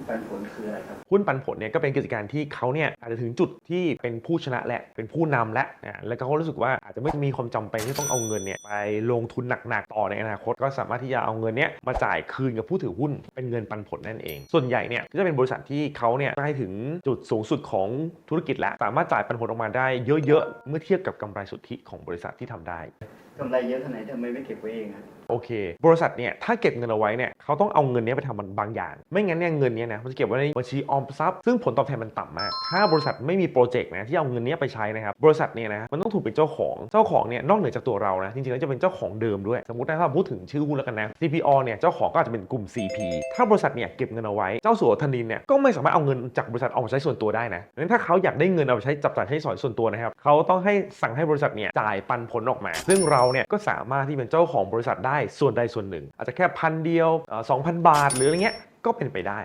นปันผลคืออะไรครับ หุ้นปันผลเนี่ยก็เป็นกิจการที่เขาเนี่ยอาจจะถึงจุดที่เป็นผู้ชนะแหละเป็นผู้นำและอ่าแล้วก็เขารู้สึกว่าอาจจะไม่มีความจำเป็นที่ต้องเอาเงินเนี่ยไปลงทุนหนักๆต่อในอนาคต ก็สามารถที่จะเอาเงินเนี่ยมาจ่ายคืนกับผู้ถือหุ้นเป็นเงินปันผลนั่นเอง ส่วนใหญ่เนี่ยก็จะเป็นบริษัทที่เขาเนี่ยได้ถึงจุดสูงสุดของธุรกิจแล้วสามารถจ่ายปันผลออกมาได้เยอะๆเมื่อเทียบกับกำไรสุทธิของบริษัทที่ทำได้กำไรเยอะเท่าไหร่ทำไมไม่เก็บไว้เองครับ โอเค บริษัทเนี่ยถ้าเก็บเงินเอาไว้เนี่ยเขาต้องเอาเงินนี้ไปทำมันบางอย่าง ไม่งั้นเนี่ยเงินนี้นะมันจะเก็บไว้ในบัญชีออมทรัพย์ซึ่งผลตอบแทนมันต่ำมาก ถ้าบริษัทไม่มีโปรเจกต์นะที่เอาเงินนี้ไปใช้นะครับบริษัทเนี่ยนะมันต้องถูกเป็นเจ้าของเจ้าของเนี่ยนอกเหนือจากตัวเรานะจริงๆแล้วจะเป็นเจ้าของเดิมด้วยสมมตินะถ้าพูดถึงชื่อหุ้นแล้วกันนะ CPO เนี่ยเจ้าของก็อาจจะเป็นกลุ่ม CP ถ้าบริษัทเนี่ยเก็บเงินเอาไว้เจ้าสัวธนินเนี่ยก็ไม่สามารถเอาเงินจากบริษัทเอามาใช้ส่วนตัวได้นะดังนั้นถ้าเขาอยากได้เงินเอาไปใช้จับจ่ายใช้สอยส่วนตัวนะครับเขาต้องให้สั่งให้บริษัทเนี่ยจ่ายปันผลออกมา ซึ่งเราเนี่ยก็สามารถที่เป็นเจ้าของบริษัทได้ส่วนใดส่วนหนึ่ง อาจจะแค่พันเดียวสองพันบาทหรืออะไรเงี้ยก็เป็นไปได้